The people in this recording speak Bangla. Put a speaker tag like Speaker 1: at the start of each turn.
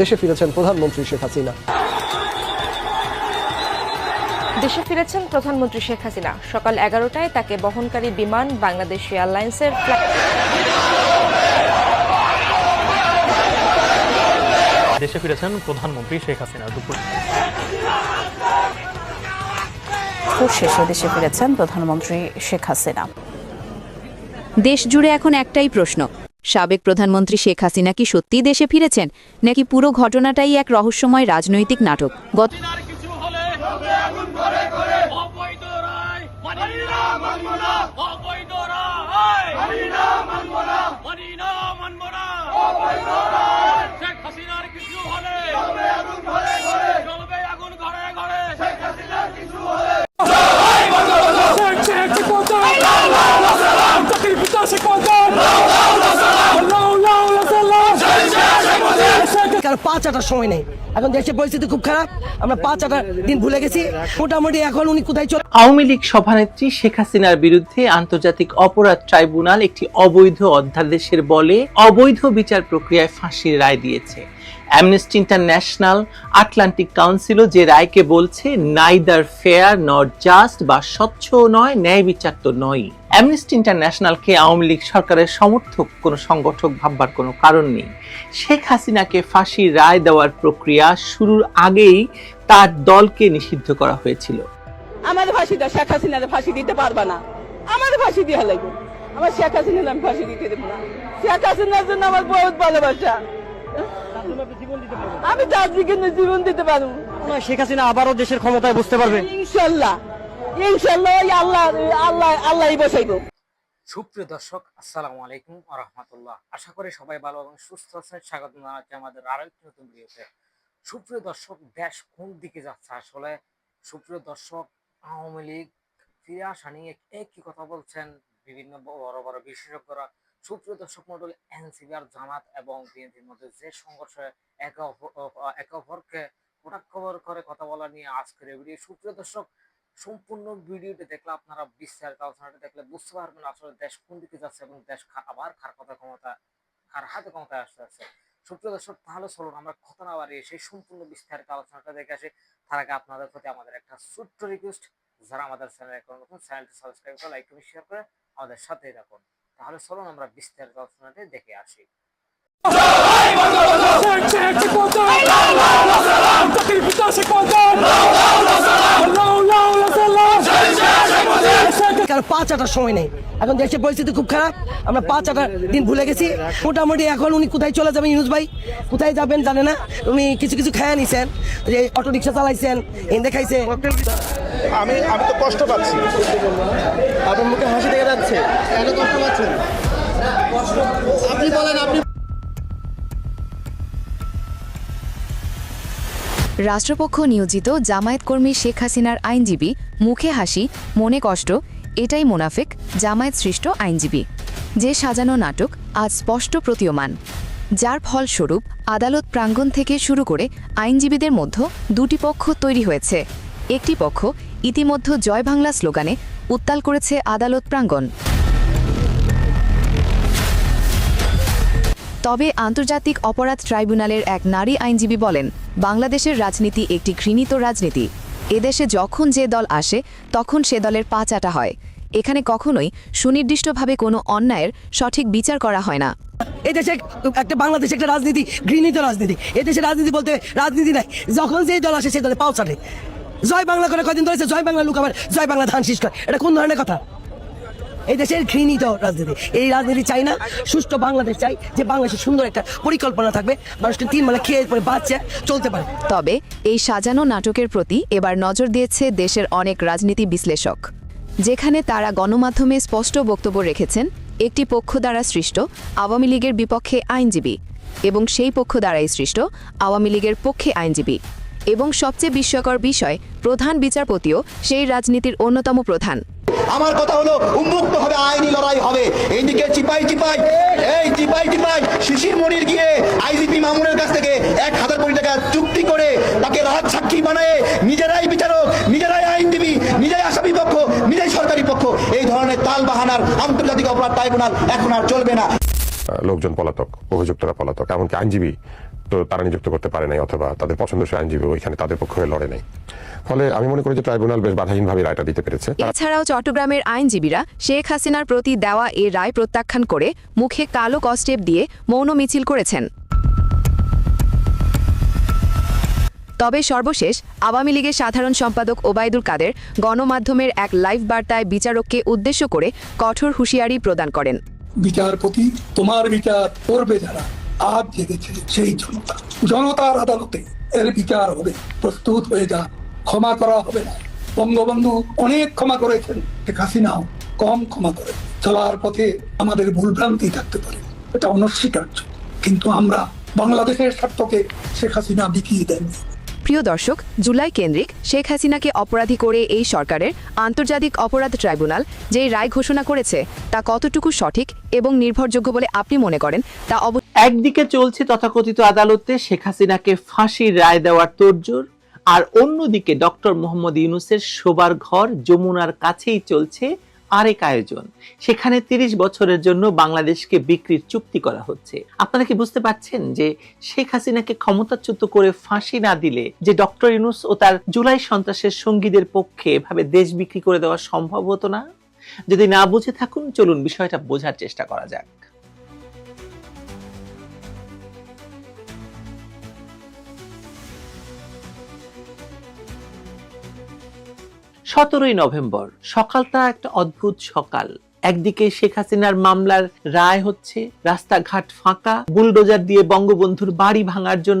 Speaker 1: দেশে ফিরেছেন প্রধানমন্ত্রী শেখ হাসিনা।
Speaker 2: দেশে ফিরেছেন প্রধানমন্ত্রী শেখ হাসিনা। সকাল এগারোটায় তাকে বহনকারী বিমান বাংলাদেশ এয়ারলাইন্সের
Speaker 3: দেশে ফিরেছেন প্রধানমন্ত্রী শেখ হাসিনা দুপুর
Speaker 4: শেষে দেশে ফিরেছেন প্রধানমন্ত্রী শেখ হাসিনা।
Speaker 5: দেশ জুড়ে এখন একটাই প্রশ্ন সাবেক প্রধানমন্ত্রী শেখ হাসিনা কি সত্যিই দেশে ফিরেছেন? নাকি পুরো ঘটনাটাই এক রহস্যময় রাজনৈতিক নাটক গত
Speaker 6: আর কিছু হলে অবৈধ রায় মানি না মানব না অবৈধ রায় মানি না মানব না মানি না মানব না অবৈধ রায় শেখ হাসিনার কিছু হলে চলবে আগুন ঘরে ঘরে চলবে আগুন ঘরে ঘরে শেখ হাসিনার কিছু হলে
Speaker 7: কারও পাঁচ আটার সময় নেই। এখন দেশের পরিস্থিতি খুব খারাপ, আমরা পাঁচ আটার দিন ভুলে গেছি। মোটামুটি এখন উনি কোথায় চলে
Speaker 8: আওয়ামী লীগ সভানেত্রী শেখ হাসিনার বিরুদ্ধে আন্তর্জাতিক অপরাধ ট্রাইব্যুনাল একটি অবৈধ অধ্যাদেশের বলে অবৈধ বিচার প্রক্রিয়ায় ফাঁসির রায় দিয়েছে। অ্যামনেস্টি ইন্টারন্যাশনাল আটলান্টিক কাউন্সিলও যে রায়কে বলছে নাইদার ফেয়ার নট জাস্ট বা স্বচ্ছ নয়, ন্যায় বিচার তো নয় অ্যামনেস্টি ইন্টারন্যাশনালকে আওয়ামী লীগ সরকারের সমর্থক কোনো সংগঠক ভাববার কোনো কারণ নেই। শেখ হাসিনাকে ফাঁসির রায় দেওয়ার প্রক্রিয়া শুরুর আগেই তার দলকে নিষিদ্ধ করা হয়েছিল।
Speaker 9: আমাদের ফাঁসি দাও শেখ হাসিনার ফাঁসি দিতে পারবা না। আমাদের ফাঁসি দেওয়া লাগবে। আমার শেখ হাসিনার আমি ফাঁসি দিতে দেবো না। শেখ হাসিনার জন্য আমার বহুত ভালোবাসা। আমি তার জীবন দিতে পারব।
Speaker 7: শেখ হাসিনা আবারও দেশের ক্ষমতায় বসতে পারবে।
Speaker 9: ইনশাল্লাহ।
Speaker 10: একই কথা বলছেন বিভিন্ন বড় বড় বিশেষজ্ঞরা। সুপ্রিয় দর্শক মন্ডল এনসিবি আর জামাত এবং বিএনপির মধ্যে যে সংঘর্ষ একে অপ- অপ- একে অপরকে কটাক্ষ করে কথা বলা নিয়ে আজকের সুপ্রিয় দর্শক সম্পূর্ণ ভিডিওটি দেখলে আপনারা বিস্তারিত আলোচনাটা দেখলে বুঝতে পারবেন আসলে দেশ কোন দিকে যাচ্ছে এবং দেশ আবার খার কথা ক্ষমতা খার হাতে ক্ষমতায় আসতে আছে সুপ্রিয় দর্শক, তাহলে চলুন আমরা কথা না বাড়িয়ে সেই সম্পূর্ণ বিস্তারিত আলোচনাটা দেখে আসি। তার আগে আপনাদের প্রতি আমাদের একটা ছোট্ট রিকোয়েস্ট যারা আমাদের চ্যানেল এখন নতুন চ্যানেলটি সাবস্ক্রাইব করে লাইক করে শেয়ার করে আমাদের সাথেই রাখুন তাহলে চলুন আমরা বিস্তারিত আলোচনাটি দেখে আসি।
Speaker 7: পাঁচ আটার সময় নেই। এখন দেশের পরিস্থিতি খুব খারাপ আমরা পাঁচ আটার দিন ভুলে গেছি। মোটামুটি এখন উনি কোথায় চলে যাবেন ইউনুস ভাই? কোথায় যাবেন জানে না। উনি কিছু কিছু খেয়ে নিছেন যে অটো রিক্সা চালাইছেন এনে খাইছে
Speaker 11: আমি আমি তো কষ্ট পাচ্ছি। আপনার মুখে হাসি দেখা যাচ্ছে। কেন কষ্ট পাচ্ছেন? আপনি বলেন আপনি
Speaker 5: রাষ্ট্রপক্ষ নিয়োজিত জামায়াত কর্মী শেখ হাসিনার আইনজীবী মুখে হাসি মনে কষ্ট এটাই মোনাফেক, জামায়াত সৃষ্ট আইনজীবী। যে সাজানো নাটক আজ স্পষ্ট প্রতীয়মান। যার ফলস্বরূপ আদালত প্রাঙ্গণ থেকে শুরু করে আইনজীবীদের মধ্যে দুটি পক্ষ তৈরি হয়েছে। একটি পক্ষ ইতিমধ্যে জয় বাংলা স্লোগানে উত্তাল করেছে আদালত প্রাঙ্গণ। তবে আন্তর্জাতিক অপরাধ ট্রাইব্যুনালের এক নারী আইনজীবী বলেন, বাংলাদেশের রাজনীতি একটি ঘৃণিত রাজনীতি। এদেশে যখন যে দল আসে, তখন সে দলের পা চাটা হয়। এখানে কখনোই সুনির্দিষ্টভাবে কোনো অন্যায়ের সঠিক বিচার করা হয় না।
Speaker 7: এই দেশে একটা বাংলাদেশে একটা রাজনীতি ঘৃণিত রাজনীতি। এই দেশে রাজনীতি বলতে রাজনীতি নাই। যখন যে দল আসে সেই দলে পাও চাটে জয় বাংলা করে কয়দিন ধরেছে জয় বাংলা লোক আবার জয় বাংলা ধান শীষ করে। এটা কোন ধরনের কথা? এই দেশের ঘৃণিত রাজনীতি। এই রাজনীতি চাই না সুষ্ঠু বাংলাদেশ চাই যে বাংলাদেশের সুন্দর একটা পরিকল্পনা থাকবে। মানুষকে তিন বেলা খেয়ে পরে বাচ্চা চলতে পারে।
Speaker 5: তবে এই সাজানো নাটকের প্রতি এবার নজর দিয়েছে দেশের অনেক রাজনীতি বিশ্লেষক। যেখানে তারা গণমাধ্যমে স্পষ্ট বক্তব্য রেখেছেন, একটি পক্ষ দ্বারা সৃষ্ট আওয়ামী লীগের বিপক্ষে আইনজীবী এবং সেই পক্ষ দ্বারাই সৃষ্ট আওয়ামী লীগের পক্ষে আইনজীবী। এবং সবচেয়ে বিস্ময়কর বিষয়, প্রধান বিচারপতিও সেই রাজনীতির অন্যতম প্রধান।
Speaker 11: আমার কথা হলো উন্মুক্ত হবে আইনি লড়াই হবে। এইদিকে চিপাই চিপাই, এই চিপাই চিপাই, শিশির মনির গিয়ে নিজেই সরকারি পক্ষ এই ধরনের তাল বাহানার আন্তর্জাতিক অপরাধ ট্রাইব্যুনাল এখন আর চলবে না।
Speaker 12: লোকজন পলাতক অভিযুক্তরা পলাতক এমনকি আইনজীবী তো তারা নিযুক্ত করতে পারে নাই অথবা তাদের পছন্দসই আইনজীবী ওইখানে তাদের পক্ষ হয়ে লড়ে নাই। ফলে আমি মনে করি যে ট্রাইব্যুনাল বেশ বাধাহীনভাবে রায়টা দিতে পেরেছে।
Speaker 5: এছাড়াও চট্টগ্রামের আইনজীবীরা শেখ হাসিনার প্রতি দেওয়া এ রায় প্রত্যাখ্যান করে মুখে কালো কস্টেপ দিয়ে মৌন মিছিল করেছেন। তবে সর্বশেষ আওয়ামী লীগের সাধারণ সম্পাদক ওবায়দুল কাদের গণমাধ্যমের এক লাইভ বার্তায় বিচারককে উদ্দেশ্য করে কঠোর হুঁশিয়ারি প্রদান করেন।
Speaker 6: বিচারপতি, তোমার বিচার করবে যারা, আজ জেগেছে সেই জনতা। জনতার আদালতে এর বিচার হবে, প্রস্তুত হয়ে যা, ক্ষমা করা হবে না। বঙ্গবন্ধু অনেক ক্ষমা করেছেন, শেখ হাসিনাও কম ক্ষমা করে। চলার পথে আমাদের ভুলভ্রান্তি থাকতে পারে, এটা অনস্বীকার্য। কিন্তু আমরা বাংলাদেশের স্বার্থকে শেখ হাসিনা বিকিয়ে দেননি।
Speaker 5: প্রিয় দর্শক, জুলাই কেন্দ্রিক শেখ হাসিনাকে অপরাধী করে এই সরকারের আন্তর্জাতিক অপরাধ ট্রাইব্যুনাল যে রায় ঘোষণা করেছে, তা কতটুকু সঠিক এবং নির্ভরযোগ্য বলে আপনি মনে করেন? তা
Speaker 8: একদিকে চলছে তথাকথিত আদালতে শেখ হাসিনাকে ফাঁসির রায় দেওয়ার তোড়জোড়, আর অন্যদিকে ডক্টর মোহাম্মদ ইউনুসের শোবার ঘর যমুনার কাছেই চলছে আরেক আয়োজন। সেখানে তিরিশ বছরের জন্য বাংলাদেশকে বিক্রির চুক্তি করা হচ্ছে। আপনারা কি বুঝতে পারছেন যে শেখ হাসিনাকে ক্ষমতাচ্যুত করে ফাঁসি না দিলে যে ডক্টর ইউনুস ও তার জুলাই সন্ত্রাসের সঙ্গীদের পক্ষে এভাবে দেশ বিক্রি করে দেওয়া সম্ভব হতো না? যদি না বুঝে থাকুন, চলুন বিষয়টা বোঝার চেষ্টা করা যাক। সতেরোই নভেম্বর, সকালটা একটা অদ্ভুত সকাল। একদিকে শেখ হাসিনার মামলার রায় হচ্ছে, রাস্তাঘাট ফাঁকা, বুলডোজার দিয়ে বঙ্গবন্ধুর বাড়ি ভাঙার জন্য